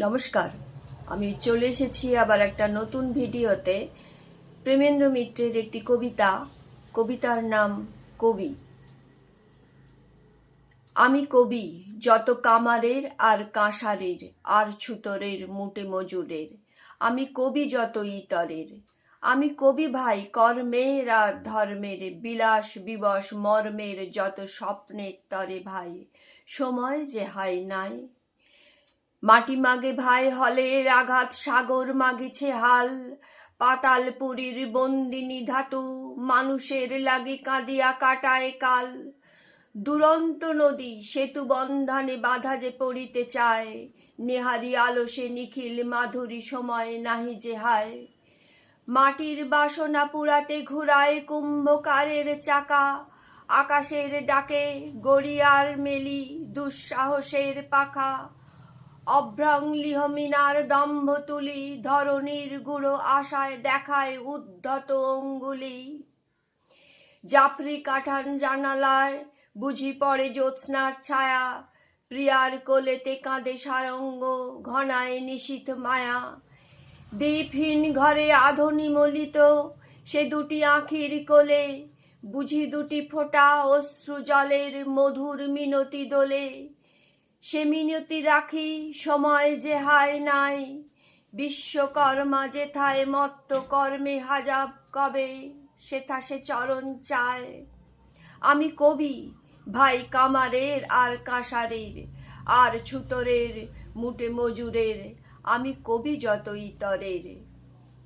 নমস্কার। আমি চলে এসেছি আবার একটা নতুন ভিডিওতে। প্রেমেন্দ্র মিত্রের একটি কবিতা। কবিতার নাম কবি। আমি কবি, যত কামারের আর কাঁসারের, আর ছুতরের মুটে মজুরের। আমি কবি যত ইতরের। আমি কবি ভাই, কর্মের আর ধর্মের। বিলাস বিবশ মর্মের যত স্বপ্নের তরে ভাই। সময় যে হাই নাই মাটি মাগে ভাই হলের আঘাত, সাগর মাগেছে হাল। পাতালপুরীর বন্দিনী ধাতু, মানুষের লাগে কাঁদিয়া কাটায় কাল। দুরন্ত নদী সেতু বন্ধনে বাধা যে পড়িতে চায়, নেহারি আলসে নিখিল মাধুরী সময় নাহি যে হায়। মাটির বাসনা পুরাতে ঘুরায় কুম্ভকারের চাকা, আকাশের ডাকে গড়িয়ার মেলি দুঃসাহসের পাখা। অভ্রংলিহমিনার দম্ভ তুলি ধরণীর গুঁড়ো আশায় দেখায় উদ্ধত অঙ্গুলি। জাফরি কাঠান জানালায় বুঝি পড়ে জ্যোৎস্নার ছায়া, প্রিয়ার কোলেতে কাঁদে সারঙ্গ, ঘনায় নিশীথ মায়া। দীপহীন ঘরে আধনি মলিত, সে দুটি আঁখির কোলে, বুঝি দুটি ফোটা অশ্রু জলের মধুর মিনতি দোলে। সে মিনতি রাখি, সময় যে হায় নাই। বিশ্বকর্মা যেথায় মত্ত কর্মে হাজাব কবে, সেথা সে চরণ চায়। আমি কবি, ভাই কামারের আর কাঁসারের, আর ছুতরের মুটে মজুরের, আমি কবি যত ইতরের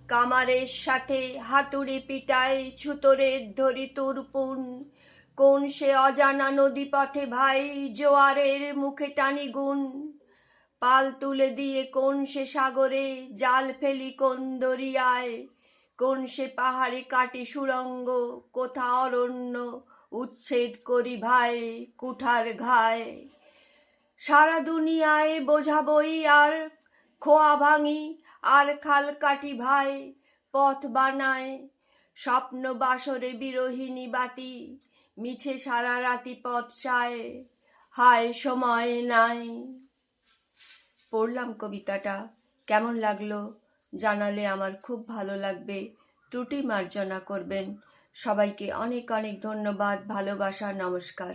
কামারের সাথে হাতুড়ি পিটায় ছুতরের ধরি তুরপুন কোন সে অজানা নদী পথে ভাই জোয়ারের মুখে টানি গুণ? পাল তুলে দিয়ে কোন সে সাগরে জাল ফেলি কোন দরিয়ায়? কোন সে পাহাড়ে কাটি সুরঙ্গ, কোথা অরণ্য উচ্ছেদ করি ভাই কুঠার ঘায়? সারা দুনিয়ায় বোঝাবই আর খোয়া ভাঙি, আর খাল কাটি ভাই পথ বানায়, স্বপ্ন বাসরে বিরোহিনী বাতি। মিছে সারা রাতি পথ চায়, হায় সময় নাই। পড়লাম কবিতাটা, কেমন লাগল জানালে আমার খুব ভালো লাগবে। ত্রুটি মার্জনা করবেন। সবাইকে অনেক অনেক ধন্যবাদ, ভালোবাসা, নমস্কার।